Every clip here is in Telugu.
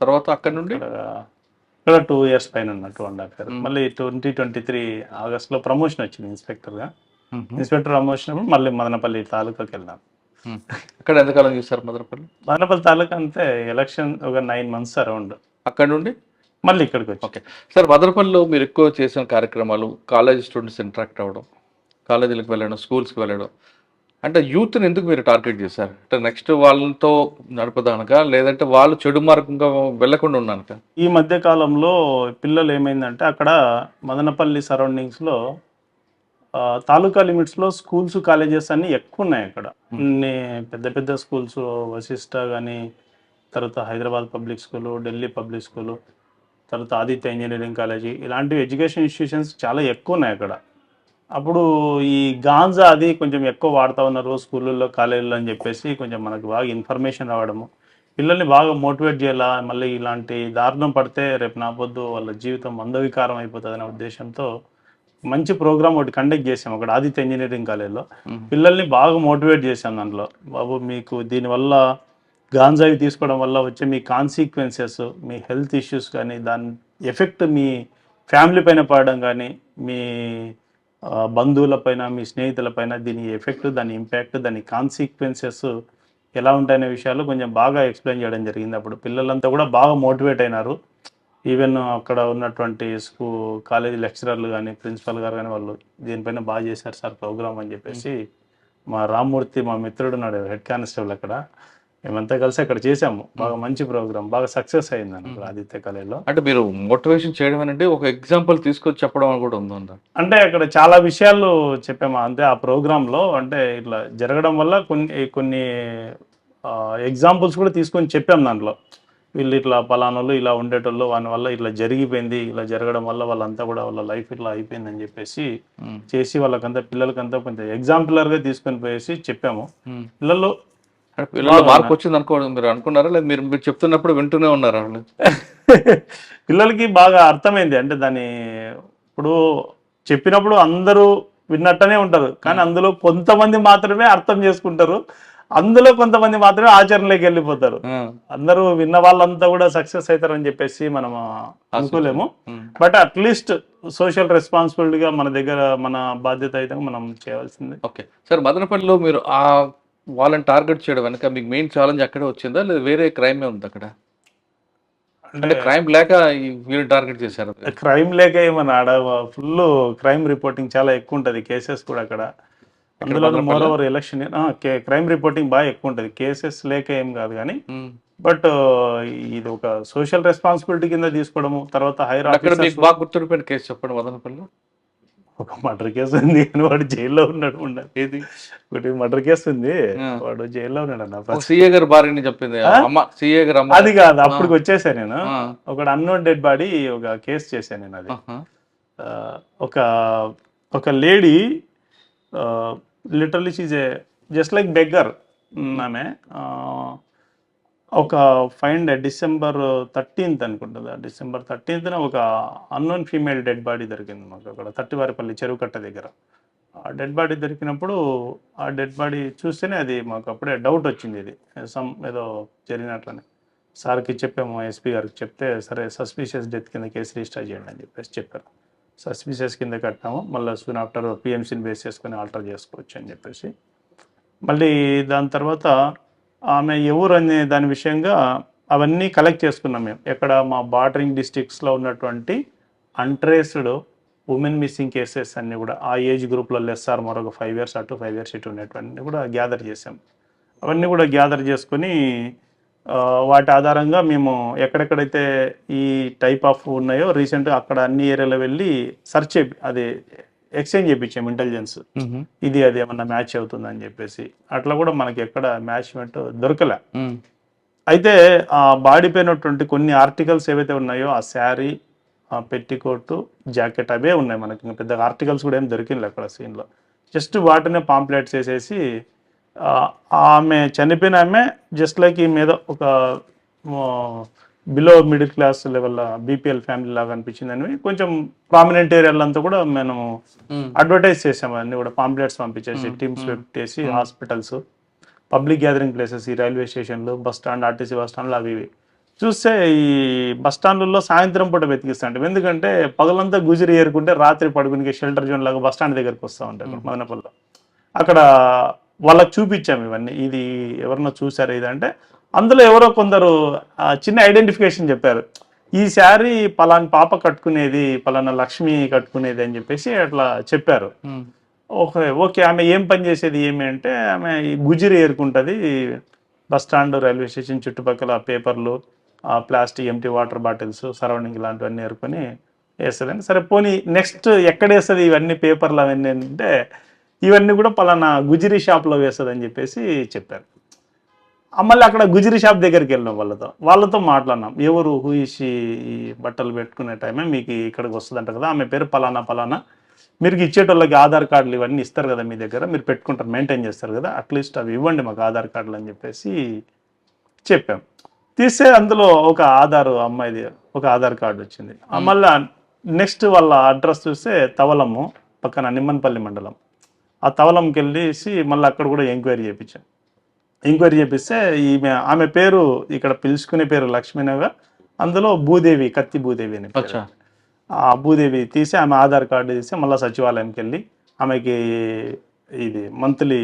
తర్వాత అక్కడ నుండి? ఇక్కడ టూ ఇయర్స్ పైన టూ అండ్ హాఫ్ ఇయర్ మళ్ళీ ట్వంటీ ట్వంటీ త్రీ ఆగస్ట్లో ప్రమోషన్ వచ్చింది ఇన్స్పెక్టర్గా ఇన్స్పెక్టర్ ప్రమోషన్ మళ్ళీ మదనపల్లి తాలూకాకి వెళ్ళాను. అక్కడ ఎంతకాలం చూస్తారు మదనపల్లి? మదనపల్లి తాలూకా అంతే ఎలక్షన్ ఒక నైన్ మంత్స్ అరౌండ్ అక్కడ నుండి? మళ్ళీ ఇక్కడికి వచ్చి. ఓకే. సార్ మదనపల్లిలో మీరు ఎక్కువ చేసిన కార్యక్రమాలు కాలేజ్ స్టూడెంట్స్ ఇంటరాక్ట్ అవ్వడం కాలేజీలకు వెళ్ళడం స్కూల్స్కి వెళ్ళడం అంటే యూత్ని ఎందుకు మీరు టార్గెట్ చేశారు? అంటే నెక్స్ట్ వాళ్ళతో నడపదానక? లేదంటే వాళ్ళు చెడు మార్గంగా వెళ్ళకుండా ఉన్నానుక? ఈ మధ్య కాలంలో పిల్లలు ఏమైందంటే అక్కడ మదనపల్లి సరౌండింగ్స్లో తాలూకా లిమిట్స్లో స్కూల్స్ కాలేజెస్ అన్ని ఎక్కువ ఉన్నాయి అక్కడ పెద్ద పెద్ద స్కూల్స్ వశిష్ట కానీ తర్వాత Hyderabad public school Delhi public school తర్వాత ఆదిత్య ఇంజనీరింగ్ కాలేజీ ఇలాంటి ఎడ్యుకేషన్ ఇన్స్టిట్యూషన్స్ చాలా ఎక్కువ ఉన్నాయి అక్కడ. అప్పుడు ఈ గాంజా అది కొంచెం ఎక్కువ వాడుతూ ఉన్నారు స్కూళ్ళల్లో కాలేజీల్లో అని చెప్పేసి కొంచెం మనకు బాగా ఇన్ఫర్మేషన్ రావడము. పిల్లల్ని బాగా మోటివేట్ చేయాలా? మళ్ళీ ఇలాంటి దారుణం పడితే రేపు నాపొద్దు వాళ్ళ జీవితం మందవికారం అయిపోతుంది అనే ఉద్దేశంతో మంచి ప్రోగ్రామ్ ఒకటి కండక్ట్ చేసాం అక్కడ ఆదిత్య ఇంజనీరింగ్ కాలేజ్లో. పిల్లల్ని బాగా మోటివేట్ చేశాం దాంట్లో. బాబు మీకు దీనివల్ల గాంజాయి తీసుకోవడం వల్ల వచ్చే మీ కాన్సిక్వెన్సెస్ మీ హెల్త్ ఇష్యూస్ కానీ దాని ఎఫెక్ట్ మీ ఫ్యామిలీ పైన పడడం కానీ మీ బంధువులపైన మీ స్నేహితులపైన దీని ఎఫెక్ట్ దాని ఇంపాక్ట్ దాని కాన్సిక్వెన్సెస్ ఎలా ఉంటాయనే విషయాలు కొంచెం బాగా ఎక్స్ప్లెయిన్ చేయడం జరిగింది. అప్పుడు పిల్లలంతా కూడా బాగా మోటివేట్ అయినారు. ఈవెన్ అక్కడ ఉన్నటువంటి స్కూ కాలేజీ లెక్చరర్లు కానీ ప్రిన్సిపల్ గారు కానీ వాళ్ళు దీనిపైన బాగా చేశారు సార్ ప్రోగ్రామ్ అని చెప్పేసి. మా రామ్మూర్తి మా మిత్రుడు ఉన్నాడు హెడ్ కానిస్టేబుల్ అక్కడ. మేమంతా కలిసి అక్కడ చేసాము బాగా మంచి ప్రోగ్రామ్ బాగా సక్సెస్ అయింది అక్కడ ఆదిత్య కాలేజ్లో అంటే మీరు మోటివేషన్ చేయడం అంటే ఒక ఎగ్జాంపుల్ తీసుకొచ్చి చెప్పడం అని కూడా ఉందా అంటే అక్కడ చాలా విషయాలు చెప్పాము. అంతే ఆ ప్రోగ్రాంలో అంటే ఇట్లా జరగడం వల్ల కొన్ని కొన్ని ఎగ్జాంపుల్స్ కూడా తీసుకొని చెప్పాం దాంట్లో. వీళ్ళు ఇట్లా పలానోళ్ళు ఇలా ఉండేటోళ్ళు వాని వల్ల ఇట్లా జరిగిపోయింది ఇలా జరగడం వల్ల వాళ్ళంతా కూడా వాళ్ళ లైఫ్ ఇట్లా అయిపోయింది అని చెప్పేసి చేసి వాళ్ళకంతా పిల్లలకంతా కొంచెం ఎగ్జాంపులర్గా తీసుకొని పోయేసి చెప్పాము. పిల్లలు పిల్లలు మార్పు వచ్చింది అనుకోవడం మీరు అనుకున్నారా? లేదా మీరు మీరు చెప్తున్నప్పుడు వింటూనే ఉన్నారా? పిల్లలకి బాగా అర్థమైంది. అంటే దాని ఇప్పుడు చెప్పినప్పుడు అందరూ విన్నట్టనే ఉంటారు. కానీ అందులో కొంతమంది మాత్రమే అర్థం చేసుకుంటారు. అందులో కొంతమంది మాత్రమే ఆచరణలోకి వెళ్ళిపోతారు. అందరూ విన్న వాళ్ళంతా కూడా సక్సెస్ అవుతారని చెప్పేసి మనం అనుకోలేము. బట్ అట్లీస్ట్ సోషల్ రెస్పాన్సిబిలిటీగా మన దగ్గర మన బాధ్యత అయితే మనం చేయాల్సింది. ఓకే. సార్ మదనపల్లిలో మీరు ఆ వాళ్ళని టార్గెట్ చేయడం వెనక మీకు మెయిన్ ఛాలెంజ్ అక్కడే వచ్చిందా? లేదా వేరే క్రైమే ఉంది అక్కడ? అంటే క్రైమ్ లేక వీళ్ళు టార్గెట్ చేశారు? క్రైమ్ లేక ఏమన్నా ఆడ ఫుల్ క్రైమ్ రిపోర్టింగ్ చాలా ఎక్కువ ఉంటుంది కేసెస్ కూడా అక్కడ. అందులో more over election crime reporting బాగా ఎక్కువ ఉంటుంది. కేసెస్ లేక ఏం కాదు కానీ. బట్ ఇది ఒక సోషల్ రెస్పాన్సిబిలిటీ కింద తీసుకోవడము తర్వాత హైర్ బాగా గుర్తుండిపోయిన కేసు చెప్పండి మదనపల్లిలో. ఒక మర్డర్ కేసు ఉంది అని వాడు జైల్లో ఉన్నాడు ఉండాలి ఏది? ఒకటి మర్డర్ కేసు ఉంది. వాడు జైల్లో ఉన్నాడు అన్న సీఏ గారి భార్యని చెప్పింది సీఏ గారు అది కాదు అప్పటికి వచ్చేసాను నేను. ఒక అన్నోన్ డెడ్ బాడీ ఒక కేసు చేశాను నేను అది. ఒక ఒక lady literally a just like beggar ఆమె. ఒక ఫైన్ డిసెంబర్ థర్టీన్త్ అనుకుంటుందా. డిసెంబర్ థర్టీన్త్న ఒక అన్నోన్ ఫీమేల్ డెడ్ బాడీ దొరికింది మాకు అక్కడ తట్టివారిపల్లి చెరువు కట్ట దగ్గర. ఆ డెడ్ బాడీ దొరికినప్పుడు ఆ డెడ్ బాడీ చూస్తేనే అది మాకు అప్పుడే డౌట్ వచ్చింది ఇది. సమ్ ఏదో జరిగినట్లనే. సార్కి చెప్పాము ఎస్పీ గారికి చెప్తే సరే సస్పీషియస్ డెత్ కింద కేసు రిజిస్టర్ చేయండి అని చెప్పేసి చెప్పారు. సస్పీషియస్ కింద కట్టాము మళ్ళీ సూన్ ఆఫ్టర్ పిఎంసీని బేస్ చేసుకొని ఆల్టర్ చేసుకోవచ్చు అని చెప్పేసి. మళ్ళీ దాని తర్వాత ఆమె ఎవరు అనే దాని విషయంగా అవన్నీ కలెక్ట్ చేసుకున్నాం మేము. ఎక్కడ మా బార్డరింగ్ డిస్ట్రిక్ట్స్లో ఉన్నటువంటి అంట్రేస్డ్ ఉమెన్ మిస్సింగ్ కేసెస్ అన్నీ కూడా ఆ ఏజ్ గ్రూప్లో లెస్ఆర్ మరొక ఫైవ్ ఇయర్స్ అటు ఫైవ్ ఇయర్స్ ఇటు ఉన్నటువంటి కూడా గ్యాదర్ చేసాం అవన్నీ కూడా గ్యాదర్ చేసుకొని వాటి ఆధారంగా మేము ఎక్కడెక్కడైతే ఈ టైప్ ఆఫ్ ఉన్నాయో రీసెంట్గా అక్కడ అన్ని ఏరియాలో వెళ్ళి సెర్చ్ అది ఎక్స్చేంజ్ చేయించాం ఇంటెలిజెన్స్. ఇది అది ఏమన్నా మ్యాచ్ అవుతుందని చెప్పేసి. అట్లా కూడా మనకి ఎక్కడ మ్యాచ్మెంట్ దొరకలే. అయితే ఆ బాడీ పైనటువంటి కొన్ని ఆర్టికల్స్ ఏవైతే ఉన్నాయో ఆ శారీ ఆ పెట్టికోటు జాకెట్ అవే ఉన్నాయి మనకి. ఇంకా పెద్దగా ఆర్టికల్స్ కూడా ఏం దొరికింది అక్కడ సీన్లో. జస్ట్ వాటినే పాంప్లెట్స్ వేసేసి ఆ, ఆమె చనిపోయిన ఆమె జస్ట్ లైక్ ఈ మీద ఒక below middle class level BPL family లాగా అనిపించింది అని కొంచెం ప్రామినెంట్ ఏరియాలంతా కూడా మేము. అడ్వర్టైజ్ చేసాము. అన్ని కూడా పాంప్లెట్స్ పంపించేసి టీమ్స్ పెట్టేసి హాస్పిటల్స్ పబ్లిక్ గ్యాదరింగ్ ప్లేసెస్ ఈ రైల్వే స్టేషన్లు బస్ స్టాండ్ ఆర్టీసీ బస్ స్టాండ్లు అవి ఇవి. చూస్తే ఈ బస్ స్టాండ్లలో సాయంత్రం పూట వెతికిస్తాంటాం ఎందుకంటే పగలంతా గుజరి ఏరుకుంటే రాత్రి పడుకునే షెల్టర్ జోన్ లాగా బస్ స్టాండ్ దగ్గరికి వస్తూ ఉంటాయి మదనపల్లిలో. అక్కడ వాళ్ళకి చూపించాము ఇవన్నీ. ఇది ఎవరన్నా చూసారా ఇది అంటే అందులో ఎవరో కొందరు చిన్న ఐడెంటిఫికేషన్ చెప్పారు. ఈ శారీ పలాని పాప కట్టుకునేది పలానా లక్ష్మి కట్టుకునేది అని చెప్పేసి అట్లా చెప్పారు. ఓకే ఓకే ఆమె ఏం పని చేసేది ఏమి అంటే ఆమె ఈ గుజిరి ఏరుకుంటుంది. బస్ స్టాండ్ రైల్వే స్టేషన్ చుట్టుపక్కల పేపర్లు ఆ plastic empty water bottles surrounding ఇలాంటివన్నీ ఏరుకొని వేస్తుందండి సరే పోనీ నెక్స్ట్ ఎక్కడ వేస్తుంది ఇవన్నీ పేపర్లు అవన్నీ అంటే ఇవన్నీ కూడా పలానా గుజిరి షాప్లో వేస్తుంది అని చెప్పేసి చెప్పారు. మళ్ళీ అక్కడ గుజిరి షాప్ దగ్గరికి వెళ్ళినాం వాళ్ళతో. వాళ్ళతో మాట్లాడినాం. ఎవరు హూయిషి ఈ బట్టలు పెట్టుకునే టైమే మీకు ఇక్కడికి వస్తుందంట కదా ఆమె పేరు పలానా పలానా. మీరు ఇచ్చేటోళ్ళకి ఆధార్ కార్డులు ఇవన్నీ ఇస్తారు కదా మీ దగ్గర మీరు పెట్టుకుంటారు మెయింటైన్ చేస్తారు కదా అట్లీస్ట్ అవి ఇవ్వండి మాకు ఆధార్ కార్డులు అని చెప్పేసి చెప్పాం. తీస్తే అందులో ఒక ఆధార్ అమ్మాయిది ఒక ఆధార్ కార్డు వచ్చింది. మళ్ళా నెక్స్ట్ వాళ్ళ అడ్రస్ చూస్తే తవలము పక్కన నిమ్మన్పల్లి మండలం. ఆ తవలంకి వెళ్ళేసి మళ్ళీ అక్కడ కూడా ఎంక్వైరీ చేయించాం ఎంక్వైరీ చేపిస్తే ఈమె ఆమె పేరు ఇక్కడ పిలుచుకునే పేరు లక్ష్మీనగా అందులో భూదేవి కత్తి భూదేవి అని ఆ భూదేవి తీసి ఆమె ఆధార్ కార్డు తీసి మళ్ళీ సచివాలయంకి వెళ్ళి ఆమెకి ఇది మంత్లీ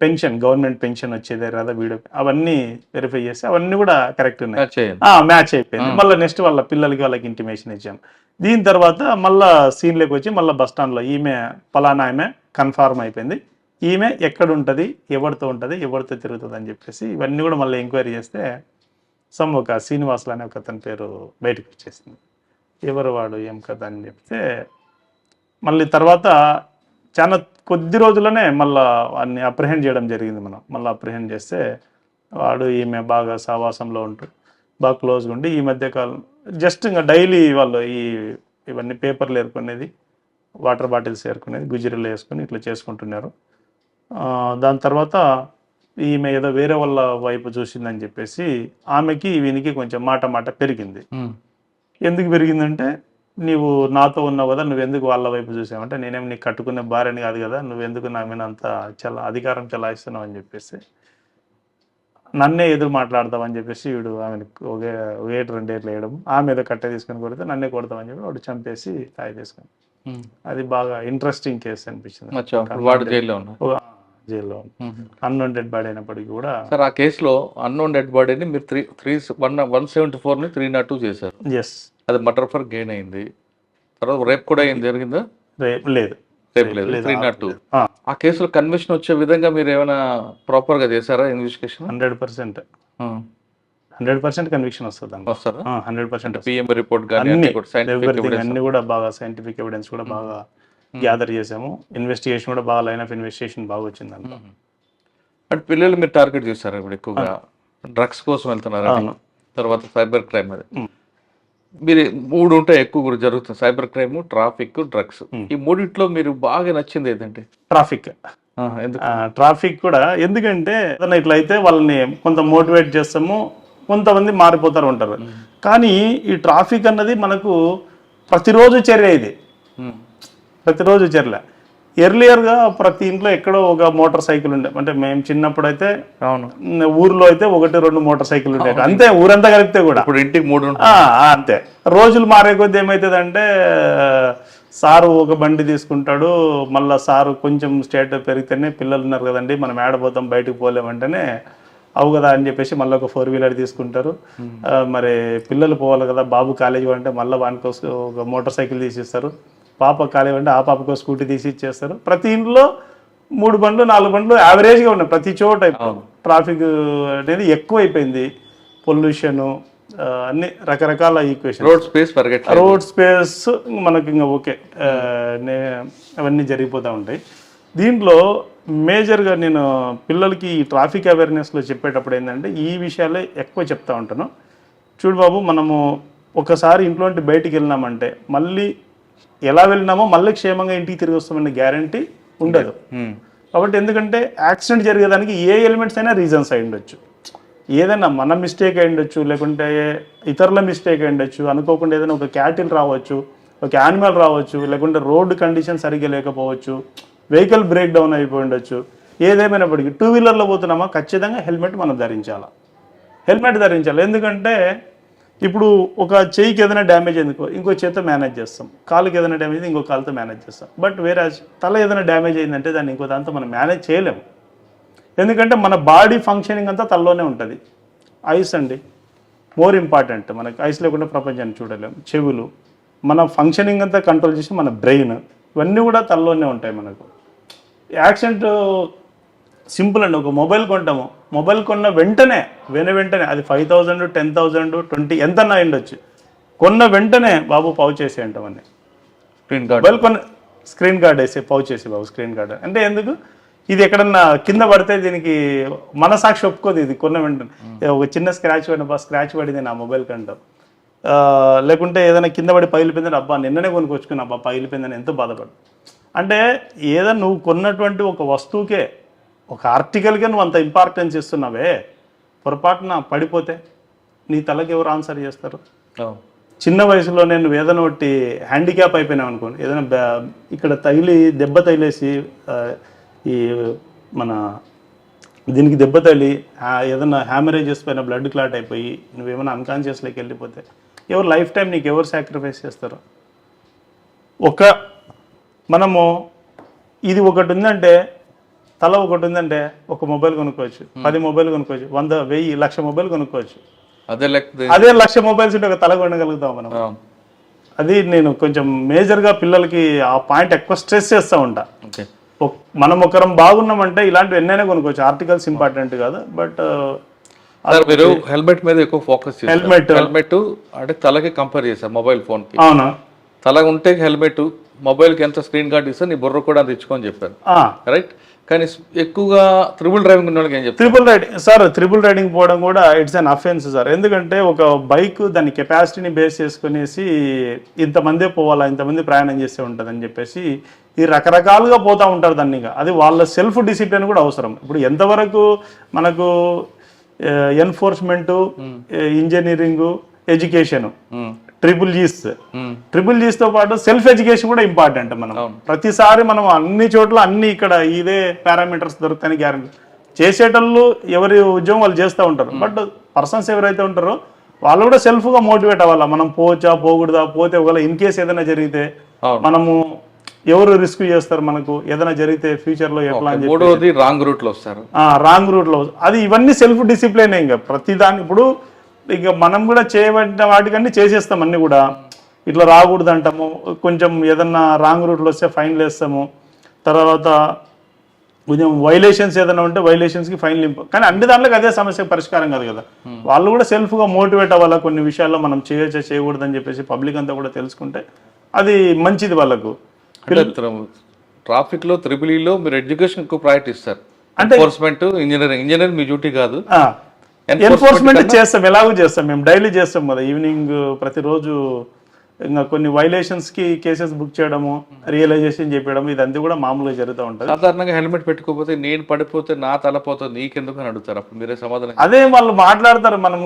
పెన్షన్ గవర్నమెంట్ పెన్షన్ వచ్చేదే కదా వీడియో. అవన్నీ వెరిఫై చేసి అవన్నీ కూడా కరెక్ట్ ఉన్నాయి. మ్యాచ్ చేయండి ఆ మ్యాచ్ అయిపోయింది. మళ్ళీ నెక్స్ట్ వాళ్ళ పిల్లలకి వాళ్ళకి ఇంటిమేషన్ ఇచ్చాం. దీని తర్వాత మళ్ళా సీన్లోకి వచ్చి మళ్ళీ బస్ స్టాండ్లో ఈమె పలానా ఆమె కన్ఫర్మ్ అయిపోయింది. ఈమె ఎక్కడ ఉంటుంది ఎవరితో ఉంటుంది ఎవరితో తిరుగుతుంది అని చెప్పేసి ఇవన్నీ కూడా మళ్ళీ ఎంక్వైరీ చేస్తే సమ్ ఒక శ్రీనివాసులు అనే ఒక అతని పేరు బయటకు వచ్చేసింది. ఎవరు వాడు ఏం కథ అని చెప్తే మళ్ళీ తర్వాత చాలా కొద్ది రోజుల్లోనే మళ్ళా వాడిని అప్రహెండ్ చేయడం జరిగింది మనం. మళ్ళీ అప్రహెండ్ చేస్తే వాడు ఈమె బాగా సావాసంలో ఉంటూ బాగా క్లోజ్గా ఉండి ఈ మధ్య కాలం జస్ట్ ఇంకా డైలీ వాళ్ళు ఈ ఇవన్నీ పేపర్లు ఏరుకునేది వాటర్ బాటిల్స్ ఏరుకునేది గుజరీలు వేసుకొని ఇట్లా చేసుకుంటున్నారు. దాని తర్వాత ఈమె ఏదో వేరే వాళ్ళ వైపు చూసిందని చెప్పేసి ఆమెకి వీనికి కొంచెం మాట మాట పెరిగింది. ఎందుకు పెరిగిందంటే నీవు నాతో ఉన్నావు కదా నువ్వు ఎందుకు వాళ్ళ వైపు చూసావంటే నేనేం నీకు కట్టుకునే భార్యని కాదు కదా నువ్వెందుకు నా మీద అంత చల అధికారం చలాయిస్తున్నావు అని చెప్పేసి నన్నే ఎదురు మాట్లాడతావని చెప్పేసి వీడు ఆమెను ఒకే ఒకటి రెండేట్లు వేయడం ఆమె ఏదో కట్టె తీసుకొని కొడితే నన్నే కొడతామని చెప్పి వాడు చంపేసి తాయి తీసుకొని ఉమ్. అది బాగా ఇంట్రెస్టింగ్ కేసు అనిపించింది వాడు జైల్లో జైల్లో అన్నోన్ డెడ్ బాడీ అయినప్పటికీ కూడా సార్ ఆ కేసులో అన్నోన్ డెడ్ బాడీని మీరు three three one one seventy ఫోర్ని three not two చేశారు. ఎస్ అది మటర్ ఫర్ గెయిన్ అయింది. తర్వాత రేప్ కూడా అయింది జరిగిందా? రేపు లేదు. రేప్ లేదు. Three not two. ఆ, కేసులో కన్విక్షన్ వచ్చే విధంగా మీరు ఏమైనా ప్రాపర్గా చేశారా investigation? Hundred percent. Hundred percent conviction వస్తుంది వస్తారా హండ్రెడ్ పర్సెంట్ పిఎం రిపోర్ట్ కానీ అన్ని కూడా బాగా సైంటిఫిక్ ఎవిడెన్స్ కూడా బాగా గ్యాదర్ చేసాము. ఇన్వెస్టిగేషన్ కూడా బాగా లైన్ ఆఫ్ ఇన్వెస్టిగేషన్ బాగా వచ్చింది దాంట్లో అంటే పిల్లలు మీరు టార్గెట్ చేస్తారు ఇప్పుడు ఎక్కువగా? డ్రగ్స్ కోసం వెళ్తున్నారు? అవును. తర్వాత సైబర్ క్రైమ్ అది. ఉమ్. మీరు మూడు ఉంటాయి ఎక్కువ కూడా జరుగుతుంది. సైబర్ క్రైమ్ ట్రాఫిక్ డ్రగ్స్ ఈ మూడిట్లో మీరు బాగా నచ్చింది ఏదంటే? ట్రాఫిక్ ఆ, ఎందుకు? ట్రాఫిక్ కూడా ఎందుకంటే ఏదైనా ఇట్లా అయితే వాళ్ళని కొంత మోటివేట్ చేస్తాము. కొంతమంది మారిపోతారు ఉంటారు కానీ ఈ ట్రాఫిక్ అన్నది మనకు ప్రతిరోజు చర్య ఇది. ప్రతిరోజు చర్య ఎర్లియర్గా ప్రతి ఇంట్లో ఎక్కడో ఒక మోటార్ సైకిల్ ఉండే. అంటే మేము చిన్నప్పుడు అయితే అవును ఊర్లో అయితే ఒకటి రెండు మోటార్ సైకిల్ ఉండేవి అంతే ఊరంతా కలిపితే కూడా. ఇప్పుడు ఇంటికి మూడు అంతే. రోజులు మారే కొద్దీ ఏమవుతుందంటే సారు ఒక బండి తీసుకుంటాడు. మళ్ళా సారు కొంచెం స్టేట్ పెరిగితేనే పిల్లలు ఉన్నారు కదండి మనం ఏడపోతాం బయటకు పోలేమంటేనే అవు కదా అని చెప్పేసి మళ్ళీ ఒక ఫోర్ వీలర్ తీసుకుంటారు. మరి పిల్లలు పోవాలి కదా బాబు కాలేజీ అంటే మళ్ళీ వానికి ఒక మోటార్ సైకిల్ తీసిస్తారు. పాప అంటే ఆ పాపకు స్కూటీ తీసి ఇచ్చేస్తారు. ప్రతి ఇంట్లో మూడు బండ్లు నాలుగు బండ్లు యావరేజ్గా ఉన్నాయి. ప్రతి చోట ట్రాఫిక్ అనేది ఎక్కువ అయిపోయింది. పొల్యూషన్ అన్ని రకరకాల equation road space road space మనకి ఇంకా ఓకే. అవన్నీ జరిగిపోతూ ఉంటాయి. దీంట్లో మేజర్గా నేను పిల్లలకి ఈ ట్రాఫిక్ అవేర్నెస్లో చెప్పేటప్పుడు ఏంటంటే ఈ విషయాలే ఎక్కువ చెప్తా ఉంటాను చూడు బాబు మనము ఒకసారి ఇంట్లో బయటికి వెళ్ళినామంటే మళ్ళీ ఎలా వెళ్ళినామో మళ్ళీ క్షేమంగా ఇంటికి తిరిగి వస్తామనే గ్యారంటీ ఉండదు. ఉమ్. కాబట్టి ఎందుకంటే యాక్సిడెంట్ జరిగేదానికి ఏ ఎలిమెంట్స్ అయినా రీజన్స్ అయి ఉండొచ్చు. ఏదైనా మన మిస్టేక్ అయి ఉండొచ్చు లేకుంటే ఇతరుల మిస్టేక్ అయి ఉండొచ్చు అనుకోకుండా ఏదైనా ఒక క్యాటిల్ రావచ్చు ఒక యానిమల్ రావచ్చు లేకుంటే రోడ్డు కండిషన్ సరిగ్గా లేకపోవచ్చు వెహికల్ బ్రేక్ డౌన్ అయిపోయి ఉండొచ్చు. ఏదేమైనప్పటికీ టూ వీలర్లో పోతున్నామా? ఖచ్చితంగా హెల్మెట్ మనం ధరించాలా. హెల్మెట్ ధరించాలి. ఎందుకంటే ఇప్పుడు ఒక చెయ్యికి ఏదైనా డ్యామేజ్ ఎందుకో ఇంకో చేతితో మేనేజ్ చేస్తాం. కాలుకి ఏదైనా డ్యామేజ్ అయితే ఇంకో కాలుతో మేనేజ్ చేస్తాం. బట్ వేరే తల ఏదైనా డ్యామేజ్ అయిందంటే దాన్ని ఇంకో దాంతో మనం మేనేజ్ చేయలేము. ఎందుకంటే మన బాడీ ఫంక్షనింగ్ అంతా తలలోనే ఉంటుంది. ఐస్ అండి మోర్ ఇంపార్టెంట్ మనకి ఐస్ లేకుండా ప్రపంచాన్ని చూడలేం చెవులు మన ఫంక్షనింగ్ అంతా కంట్రోల్ చేసి మన బ్రెయిన్ ఇవన్నీ కూడా తలలోనే ఉంటాయి మనకు. యాక్సిడెంట్ సింపుల్ అండి. ఒక మొబైల్ కొంటాము మొబైల్ కొన్న వెంటనే వెన వెంటనే అది five thousand ten thousand twenty ఎంత అయిండొచ్చు కొన్న వెంటనే బాబు పౌచ్ చేసి అంటామని స్క్రీన్ గార్డ్ మొబైల్ కొన్న స్క్రీన్ గార్డ్ వేసి పౌచ్ చేసి బాబు స్క్రీన్ గార్డ్ అంటే ఎందుకు? ఇది ఎక్కడన్నా కింద పడితే దీనికి మనసాక్షి ఒప్పుకోదు ఇది కొన్న వెంటనే. ఒక చిన్న స్క్రాచ్ పడిన స్క్రాచ్ పడింది నా మొబైల్ కంటాం. లేకుంటే ఏదైనా కింద పడి పగిలిపోయిందని అబ్బా నిన్ననే కొనుక్కొచ్చుకున్నా అబ్బా పగిలిపోయిందని ఎంతో బాధపడు అంటే ఏదైనా నువ్వు కొన్నటువంటి ఒక వస్తువుకే ఒక ఆర్టికల్కే నువ్వు అంత ఇంపార్టెన్స్ ఇస్తున్నావే పొరపాటున పడిపోతే నీ తలకి ఎవరు ఆన్సర్ చేస్తారు. చిన్న వయసులో నేను ఏదైనా ఒకటి హ్యాండిక్యాప్ అయిపోయినాం అనుకోండి ఏదైనా ఇక్కడ తగిలి దెబ్బ తగిలేసి ఈ మన దీనికి దెబ్బ తగిలి ఏదైనా హ్యామరేజెస్ పైన బ్లడ్ క్లాట్ అయిపోయి నువ్వేమైనా అన్కాన్షియస్లోకి వెళ్ళిపోతే ఎవరు లైఫ్ టైం నీకు ఎవరు సాక్రిఫైస్ చేస్తారు ఒక మనము ఇది ఒకటి ఉందంటే తల ఒకటి ఉందంటే ఒక మొబైల్ కొనుక్కోవచ్చు పది మొబైల్ కొనుక్కోవచ్చు వంద వెయ్యి లక్ష మొబైల్ కొనుక్కోవచ్చు. అదే అదే లక్ష మొబైల్స్ ఉంటే ఒక తల కొనగలుగుతాం మనం. అది నేను కొంచెం మేజర్గా పిల్లలకి ఆ పాయింట్ ఎక్కువ స్ట్రెస్ చేస్తూ ఉంటా. మనం ఒకరం బాగున్నామంటే ఇలాంటివి ఎన్నైనా కొనుక్కోవచ్చు. ఆర్టికల్స్ ఇంపార్టెంట్ కాదు బట్ మీరు హెల్మెట్ మీద ఎక్కువ ఫోకస్ హెల్మెట్. హెల్మెట్ అంటే తలకి కంపేర్ చేశారు మొబైల్ ఫోన్కి. అవును? తల ఉంటే హెల్మెట్ మొబైల్కి ఎంత స్క్రీన్ గార్డ్ ఇస్తే నీ బుర్ర కూడా అంత ఇచ్చుకొని చెప్పారు. రైట్ కానీ ఎక్కువగా త్రిబుల్ డ్రైవింగ్ ఉన్న వాళ్ళకి ఏం చెప్తారు? Triple riding sir triple riding పోవడం కూడా ఇట్స్ అన్ అఫెన్స్ సార్. ఎందుకంటే ఒక బైక్ దాని కెపాసిటీని బేస్ చేసుకునేసి ఇంతమందే పోవాలా ఇంతమంది ప్రయాణం చేస్తే ఉంటుందని చెప్పేసి ఈ రకరకాలుగా పోతూ ఉంటారు దాన్ని. అది వాళ్ళ సెల్ఫ్ డిసిప్లిన్ కూడా అవసరం. ఇప్పుడు ఎంతవరకు మనకు enforcement engineering education triple G's um, triple జీస్తో పాటు సెల్ఫ్ ఎడ్యుకేషన్ కూడా ఇంపార్టెంట్ మనం. ప్రతిసారి మనం అన్ని చోట్ల అన్ని ఇక్కడ ఇదే పారామీటర్స్ దొరుకుతాయని గ్యారంటీ చేసేటోళ్ళు ఎవరి ఉద్యోగం వాళ్ళు చేస్తూ ఉంటారు. బట్ పర్సన్స్ ఎవరైతే ఉంటారో వాళ్ళు కూడా సెల్ఫ్గా మోటివేట్ అవ్వాలా. మనం పోవచ్చా పోకూడదా పోతే ఒకవేళ ఇన్ కేస్ ఏదైనా జరిగితే. మనము ఎవరు రిస్క్ చేస్తారు మనకు? ఏదైనా జరిగితే ఫ్యూచర్లో ఎట్లా రాంగ్ రూట్లో వస్తారు రాంగ్ రూట్లో అది ఇవన్నీ సెల్ఫ్ డిసిప్లిన్ ఇంకా. ప్రతి దాని ఇప్పుడు ఇక మనం కూడా చేయబడిన వాటికన్నీ చేసేస్తాం అన్ని కూడా. ఇట్లా రాకూడదు అంటాము కొంచెం ఏదన్నా రాంగ్ రూట్లో వస్తే ఫైన్లు వేస్తాము. తర్వాత కొంచెం వైలేషన్స్ ఏదైనా ఉంటే వైలేషన్స్కి ఫైన్ ఇంప కానీ అన్ని దాంట్లోకి అదే సమస్య పరిష్కారం కాదు కదా. వాళ్ళు కూడా సెల్ఫ్గా మోటివేట్ అవ్వాలా కొన్ని విషయాల్లో మనం చేయొచ్చా చేయకూడదని చెప్పేసి పబ్లిక్ అంతా కూడా తెలుసుకుంటే అది మంచిది వాళ్ళకు. అంటే ట్రాఫిక్లో త్రిబుల్లో మీరు ఎడ్యుకేషన్ ఎక్కువ ప్రయారిటీ ఇస్తారు. ఎన్ఫోర్స్మెంట్ ఇంజనీరింగ్ ఇంజనీరింగ్ మీ డ్యూటీ కాదు. ఎన్ఫోర్స్మెంట్ చేస్తాం ఎలాగో చేస్తాం మేము డైలీ చేస్తాం కదా. ఈవినింగ్ ప్రతిరోజు ఇంకా కొన్ని వైలేషన్స్కి కేసెస్ బుక్ చేయడము రియలైజేషన్ చెప్పడం ఇదంతా కూడా మామూలుగా జరుగుతూ ఉంటుంది. సాధారణంగా హెల్మెట్ పెట్టుకోకపోతే నేను పడిపోతే నా తల పోతుంది నీకెందుకు అని అడుగుతారు అప్పుడు మీరే సమాధానం అదే వాళ్ళు మాట్లాడతారు మనం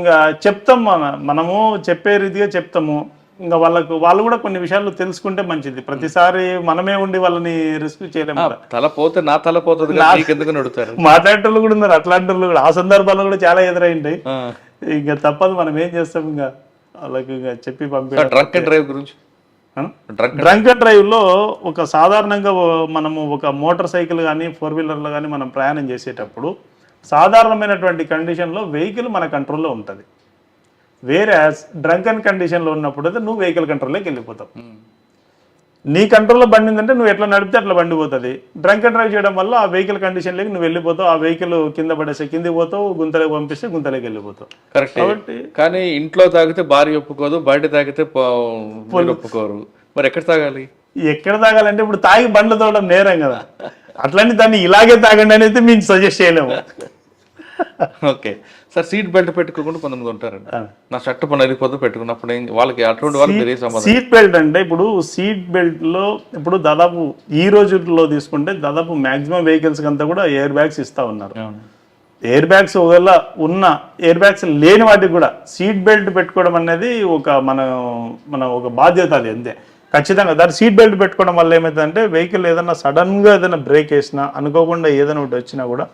చెప్తాం మన మనము చెప్పే రీతిగా చెప్తాము. ఇంకా వాళ్ళకు వాళ్ళు కూడా కొన్ని విషయాలు తెలుసుకుంటే మంచిది. ప్రతిసారి మనమే ఉండి వాళ్ళని రిస్క్ చేయలేము. తల పోతే నా తల పోతుంది అని అడుగుతారు మాట్లాడేటోళ్ళు కూడా ఉన్నారు అట్లాంటి వాళ్ళు కూడా. ఆ సందర్భాల్లో కూడా చాలా ఎదురైంటాయి ఆ. ఇంకా తప్పదు మనం ఏం చేస్తాం ఇంకా? వాళ్ళకి ఇంకా చెప్పి పంపి డ్రంక్ అండ్ డ్రైవ్ గురించి? Drunk and drive? లో ఒక సాధారణంగా మనము ఒక మోటార్ సైకిల్ కానీ ఫోర్ వీలర్లో కానీ మనం ప్రయాణం చేసేటప్పుడు సాధారణమైనటువంటి కండిషన్లో వెహికల్ మన కంట్రోల్లో ఉంటుంది. వేరే డ్రంక్ అండ్ కండిషన్లో ఉన్నప్పుడు అయితే నువ్వు వెహికల్ కంట్రోల్లోకి వెళ్ళిపోతావు. నీ కంట్రోల్లో బండి ఉందంటే నువ్వు ఎట్లా నడిపితే అట్లా బండి పోతుంది. డ్రంక్ అండ్ డ్రైవ్ చేయడం వల్ల ఆ వెహికల్ కండిషన్లోకి నువ్వు వెళ్ళిపోతావు. ఆ వెహికల్ కింద పడేస్తే కిందికి పోతావు గుంతలోకి పంపిస్తే గుంతలోకి వెళ్ళిపోతావు. కరెక్ట్ కాబట్టి కానీ ఇంట్లో తాగితే భార్య ఒప్పుకోదు బయట తాగితే ఒప్పుకోరు. మరి ఎక్కడ తాగాలి? ఎక్కడ తాగాలంటే ఇప్పుడు తాగి బండ్లు తోవడం నేరం కదా. అట్లని దాన్ని ఇలాగే తాగండి అని అయితే మేము సజెస్ట్ చేయలేము. ఓకే. సార్ సీట్ బెల్ట్ పెట్టుకోకుండా కొంతమంది ఉంటారండి. నా షర్ట్ పని వెళ్ళిపోతే పెట్టుకున్నప్పుడు ఏం- వాళ్ళకి అటువంటి వాళ్ళు మీరే సమాధానం సీట్ బెల్ట్ అంటే ఇప్పుడు సీట్ బెల్ట్లో ఇప్పుడు దాదాపు ఈ రోజుల్లో తీసుకుంటే దాదాపు మాక్సిమం వెహికల్స్ అంతా కూడా ఎయిర్ బ్యాగ్స్ ఇస్తా ఉన్నారు. ఎయిర్ బ్యాగ్స్ ఒకవేళ ఉన్న ఎయిర్ బ్యాగ్స్ లేని వాటికి కూడా సీట్ బెల్ట్ పెట్టుకోవడం అనేది ఒక మన మన ఒక బాధ్యత అది అంతే. ఖచ్చితంగా. దాని సీట్ బెల్ట్ పెట్టుకోవడం వల్ల ఏమవుతుందంటే వెహికల్ ఏదైనా సడన్గా ఏదైనా బ్రేక్ వేసినా అనుకోకుండా ఏదైనా ఒకటి వచ్చినా కూడా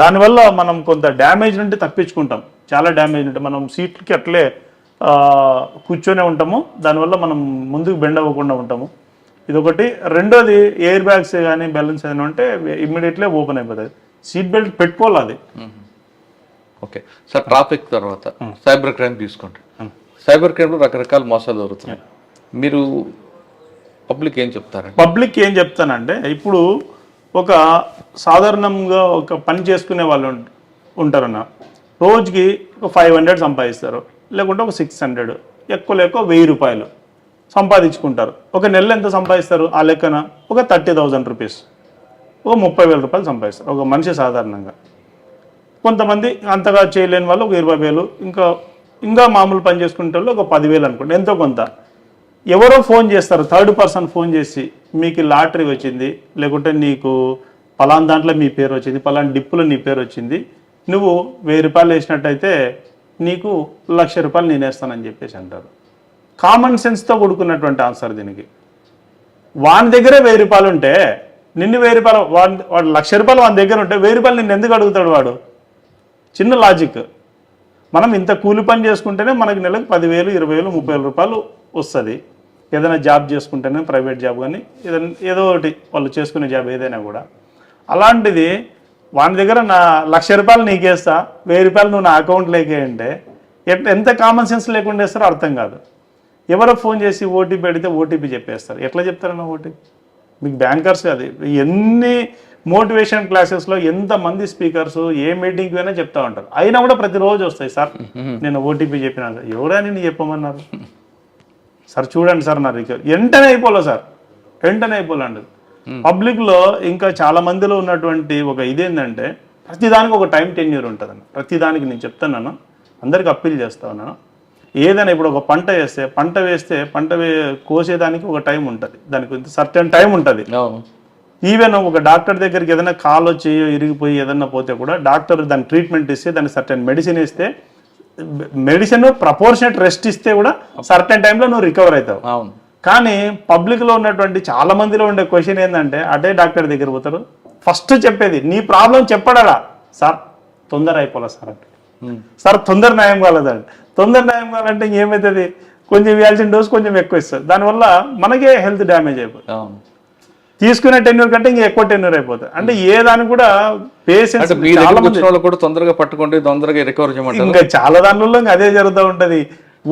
దానివల్ల మనం కొంత డ్యామేజ్ నుండి తప్పించుకుంటాం. చాలా డ్యామేజ్ ఉంటాయి మనం సీట్లకి అట్లే కూర్చొనే ఉంటాము. దానివల్ల మనం ముందుకు బెండ్ అవ్వకుండా ఉంటాము. ఇదొకటి. రెండోది ఎయిర్ బ్యాగ్స్ కానీ బ్యాలెన్స్ ఏదైనా ఉంటే ఇమ్మీడియట్లీ ఓపెన్ అయిపోతుంది సీట్ బెల్ట్ పెట్టుకోవాలి అది. ఓకే. సార్ ట్రాఫిక్ తర్వాత సైబర్ క్రైమ్ తీసుకోండి. సైబర్ క్రైమ్లో రకరకాల మోసాలు జరుగుతున్నాయి. మీరు పబ్లిక్ ఏం చెప్తారండి? పబ్లిక్ ఏం చెప్తానంటే ఇప్పుడు ఒక సాధారణంగా ఒక పని చేసుకునే వాళ్ళు ఉంటారన్న. రోజుకి ఒక ఫైవ్ హండ్రెడ్ సంపాదిస్తారు. లేకుంటే ఒక సిక్స్ హండ్రెడ్ ఎక్కువ లేక వెయ్యి రూపాయలు సంపాదించుకుంటారు. ఒక నెల ఎంత సంపాదిస్తారు? ఆ లెక్కన ఒక థర్టీ థౌజండ్ రూపీస్. ఒక ముప్పై వేల రూపాయలు సంపాదిస్తారు ఒక మనిషి సాధారణంగా. కొంతమంది అంతగా చేయలేని వాళ్ళు ఒక ఇరవై వేలు ఇంకా ఇంకా మామూలు పని చేసుకునే వాళ్ళు ఒక పదివేలు అనుకోండి ఎంతో కొంత. ఎవరో ఫోన్ చేస్తారు థర్డ్ పర్సన్ ఫోన్ చేసి మీకు లాటరీ వచ్చింది లేకుంటే నీకు పలాన్ దాంట్లో మీ పేరు వచ్చింది పలాన్ డిప్పులో నీ పేరు వచ్చింది నువ్వు వెయ్యి రూపాయలు వేసినట్టయితే నీకు లక్ష రూపాయలు నేను వేస్తానని చెప్పేసి అంటారు. కామన్ సెన్స్తో కూడుకున్నటువంటి ఆన్సర్ దీనికి. వాని దగ్గరే వెయ్యి రూపాయలు ఉంటే నిన్ను వెయ్యి రూపాయలు వాడి వాడు లక్ష రూపాయలు వాని దగ్గర ఉంటే వెయ్యి రూపాయలు నిన్ను ఎందుకు అడుగుతాడు వాడు? చిన్న లాజిక్ మనం ఇంత కూలి పని చేసుకుంటేనే మనకి నెలకు పదివేలు ఇరవై వేలు ముప్పై వేల రూపాయలు వస్తుంది. ఏదైనా జాబ్ చేసుకుంటేనే ప్రైవేట్ జాబ్ కానీ ఏదైనా ఏదో ఒకటి వాళ్ళు చేసుకునే జాబ్ ఏదైనా కూడా. అలాంటిది వాని దగ్గర నా లక్ష రూపాయలు నీకేస్తా వెయ్యి రూపాయలు నువ్వు నా అకౌంట్లోకి అంటే ఎట్ ఎంత కామన్ సెన్స్ లేకుండా వేస్తారో అర్థం కాదు. ఎవరో ఫోన్ చేసి ఓటీపీ అడిగితే ఓటీపీ చెప్పేస్తారు. ఎట్లా చెప్తారన్న ఓటీపీ మీకు బ్యాంకర్స్ కాదు ఎన్ని మోటివేషన్ క్లాసెస్లో ఎంతమంది స్పీకర్స్ ఏ మీటింగ్కి పోయినా చెప్తా ఉంటారు. అయినా కూడా ప్రతిరోజు వస్తాయి సార్ నేను ఓటీపీ చెప్పినా సార్ ఎవరా నేను చెప్పమన్నారు? సార్ చూడండి సార్ నా రికవరీ వెంటనే అయిపోలే సార్. వెంటనే అయిపోలేండి పబ్లిక్లో ఇంకా చాలా మందిలో ఉన్నటువంటి ఒక ఇదేంటంటే ప్రతిదానికి ఒక టైం టెన్యూర్ ఉంటుందండి. ప్రతిదానికి నేను చెప్తున్నాను. అందరికి అప్పీల్ చేస్తా ఉన్నాను. ఏదైనా ఇప్పుడు ఒక పంట వేస్తే పంట వేస్తే పంట వే కోసేదానికి ఒక టైం ఉంటుంది. దానికి సర్టెన్ టైం ఉంటుంది. ఈవెన్ ఒక డాక్టర్ దగ్గరికి ఏదైనా కాలు వచ్చి ఇరిగిపోయి ఏదైనా పోతే కూడా డాక్టర్ దాని ట్రీట్మెంట్ ఇస్తే దానికి సర్టెన్ మెడిసిన్ ఇస్తే మెడిసిన్ ప్రపోర్షనట్ రెస్ట్ ఇస్తే కూడా సర్టెన్ టైంలో నువ్వు రికవర్ అవుతావు. అవును. కానీ పబ్లిక్లో ఉన్నటువంటి చాలా మందిలో ఉండే క్వశ్చన్ ఏంటంటే అటే డాక్టర్ దగ్గర పోతారు. ఫస్ట్ చెప్పేది నీ ప్రాబ్లం చెప్పడా సార్ తొందర అయిపోలే సార్ అంటే. సార్ తొందర న్యాయం కాలేదండి తొందర న్యాయం కావాలంటే ఇంకేమవుతుంది? కొంచెం ఇవ్వాల్సిన డోస్ కొంచెం ఎక్కువ ఇస్తారు. దానివల్ల మనకే హెల్త్ డ్యామేజ్ అయిపోతుంది. తీసుకునే టెన్యూర్ కంటే ఇంకా ఎక్కువ టెన్యూర్ అయిపోతుంది అంటే ఏ దానికి కూడా పేషెన్స్ కూడా తొందరగా పట్టుకోండి తొందరగా రికవర్ చేయమంటారు? ఇంకా చాలా దానిలో ఇంకా అదే జరుగుతూ ఉంటది.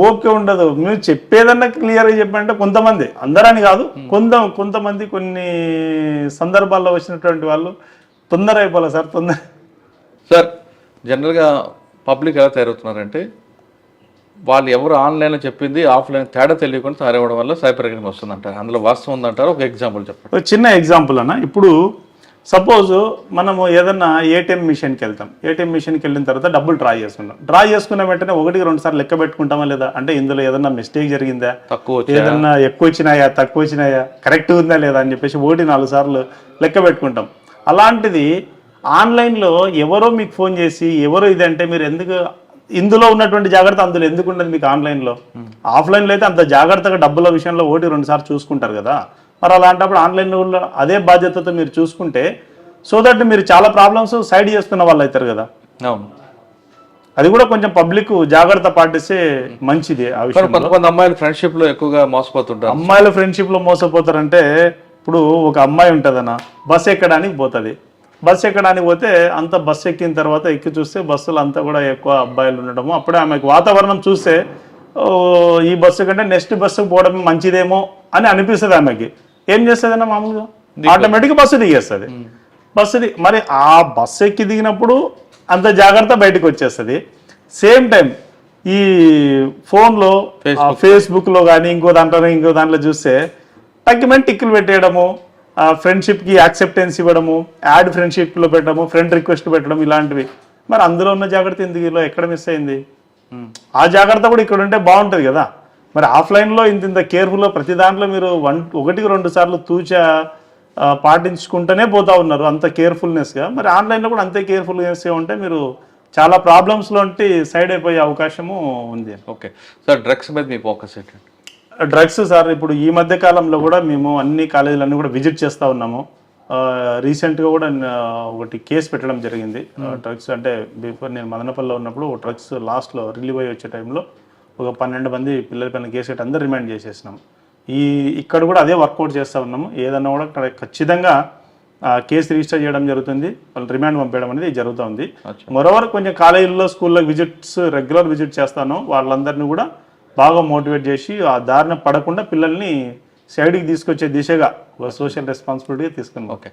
ఓకే ఉండదు. మీరు చెప్పేదన్నా క్లియర్గా చెప్పంటే కొంతమంది అందరని కాదు కొంత కొంతమంది కొన్ని సందర్భాల్లో వచ్చినటువంటి వాళ్ళు తొందర అయిపోలే సార్ తొందర సార్ జనరల్గా పబ్లిక్ ఎలా తయారవుతున్నారంటే వాళ్ళు ఎవరు ఆన్లైన్లో చెప్పింది ఆఫ్లైన్ తేడా తెలియకుండా తయారవడం వల్ల సైబర్ క్రైమ్ వస్తుందంటారు. అందులో వాస్తవం ఉందంటారు? ఒక ఎగ్జాంపుల్ చెప్పండి. ఒక చిన్న ఎగ్జాంపుల్ అన్న. ఇప్పుడు సపోజ్ మనము ఏదన్నా ఏటీఎం మిషన్కి వెళ్తాం. ఏటీఎం మిషన్కి వెళ్ళిన తర్వాత డబ్బులు డ్రా చేసుకుంటాం డ్రా చేసుకున్న వెంటనే ఒకటికి రెండు సార్లు లెక్క పెట్టుకుంటామా లేదా? అంటే ఇందులో ఏదన్నా మిస్టేక్ జరిగిందా? తక్కువ ఏదన్నా ఎక్కువ వచ్చినాయా తక్కువ వచ్చినాయా? కరెక్ట్ ఉందా లేదా అని చెప్పేసి ఒకటి నాలుగు సార్లు లెక్క పెట్టుకుంటాం. అలాంటిది ఆన్లైన్లో ఎవరో మీకు ఫోన్ చేసి ఎవరో ఇది అంటే మీరు ఎందుకు ఇందులో ఉన్నటువంటి జాగ్రత్త అందులో ఎందుకు ఉండదు మీకు ఆన్లైన్లో? ఆఫ్లైన్లో అయితే అంత జాగ్రత్తగా డబ్బుల విషయంలో ఒకటి రెండు సార్లు చూసుకుంటారు కదా. మరి అలాంటప్పుడు ఆన్లైన్లో అదే బాధ్యతతో మీరు చూసుకుంటే సో దట్ మీరు చాలా ప్రాబ్లమ్స్ సైడ్ చేసుకున్న వాళ్ళు అవుతారు కదా. అవును. అది కూడా కొంచెం పబ్లిక్ జాగ్రత్త పాటిస్తే మంచిది ఆ కానీ విషయం కొంతమంది అమ్మాయిలు ఫ్రెండ్షిప్లో ఎక్కువగా మోసపోతుంటారు. అమ్మాయిల ఫ్రెండ్షిప్లో మోసపోతారంటే ఇప్పుడు ఒక అమ్మాయి ఉంటుందన్న బస్ ఎక్కడానికి పోతుంది. బస్ ఎక్కడానికి పోతే అంత బస్ ఎక్కిన తర్వాత ఎక్కి చూస్తే బస్సులు అంతా కూడా ఎక్కువ అబ్బాయిలు ఉండడము. అప్పుడే ఆమెకు వాతావరణం చూస్తే ఈ బస్సు కంటే నెక్స్ట్ బస్సు పోవడం మంచిదేమో అని అనిపిస్తుంది ఆమెకి. ఏం చేస్తుంది అన్న మామూలుగా ఆటోమేటిక్ బస్సు దిగేస్తుంది. బస్సు మరి ఆ బస్సు ఎక్కి దిగినప్పుడు అంత జాగ్రత్త బయటకు వచ్చేస్తుంది. సేమ్ టైం ఈ ఫోన్లో ఫేస్బుక్లో. కానీ ఇంకో దాంట్లో ఇంకో దాంట్లో చూస్తే తగ్గిమని టిక్కులు పెట్టేయడము ఫ్రెండ్షిప్కి యాక్సెప్టెన్స్ ఇవ్వడము యాడ్ ఫ్రెండ్షిప్లో పెట్టడము ఫ్రెండ్ రిక్వెస్ట్ పెట్టడం ఇలాంటివి. మరి అందులో ఉన్న జాగ్రత్త ఎందుకు ఇలా ఎక్కడ మిస్ అయింది? ఆ జాగ్రత్త కూడా ఇక్కడ ఉంటే బాగుంటుంది కదా. మరి ఆఫ్లైన్లో ఇంత ఇంత కేర్ఫుల్గా ప్రతి దాంట్లో మీరు వన్ ఒకటికి రెండు సార్లు తూచా పాటించుకుంటూనే పోతా ఉన్నారు అంత కేర్ఫుల్నెస్గా మరి ఆన్లైన్లో కూడా అంతే కేర్ఫుల్నెస్గా ఉంటే మీరు చాలా ప్రాబ్లమ్స్లో సైడ్ అయిపోయే అవకాశము ఉంది. ఓకే సార్ డ్రగ్స్ మీద మీ ఫోకస్ ఏంటండి? డ్రగ్స్ సార్ ఇప్పుడు ఈ మధ్య కాలంలో కూడా మేము అన్ని కాలేజీలన్నీ కూడా విజిట్ చేస్తూ ఉన్నాము. రీసెంట్గా కూడా ఒకటి కేసు పెట్టడం జరిగింది. డ్రగ్స్ అంటే బిఫోర్ నేను మదనపల్లిలో ఉన్నప్పుడు డ్రగ్స్ లాస్ట్లో రిలీవ్ అయ్యి వచ్చే టైంలో ఒక పన్నెండు మంది పిల్లల పైన కేసు పెట్టి అందరు రిమాండ్ చేసేసినాం. ఈ ఇక్కడ కూడా అదే వర్కౌట్ చేస్తూ ఉన్నాము. ఏదన్నా కూడా ఖచ్చితంగా ఆ, కేసు రిజిస్టర్ చేయడం జరుగుతుంది. వాళ్ళు రిమాండ్ పంపేయడం అనేది జరుగుతుంది. మరోవర్ కొంచెం కాలేజీల్లో స్కూల్లో విజిట్స్ రెగ్యులర్ విజిట్ చేస్తాను. వాళ్ళందరినీ కూడా బాగా మోటివేట్ చేసి ఆ దారిన పడకుండా పిల్లల్ని సైడ్కి తీసుకొచ్చే దిశగా ఒక సోషల్ రెస్పాన్సిబిలిటీగా తీసుకుని ఓకే.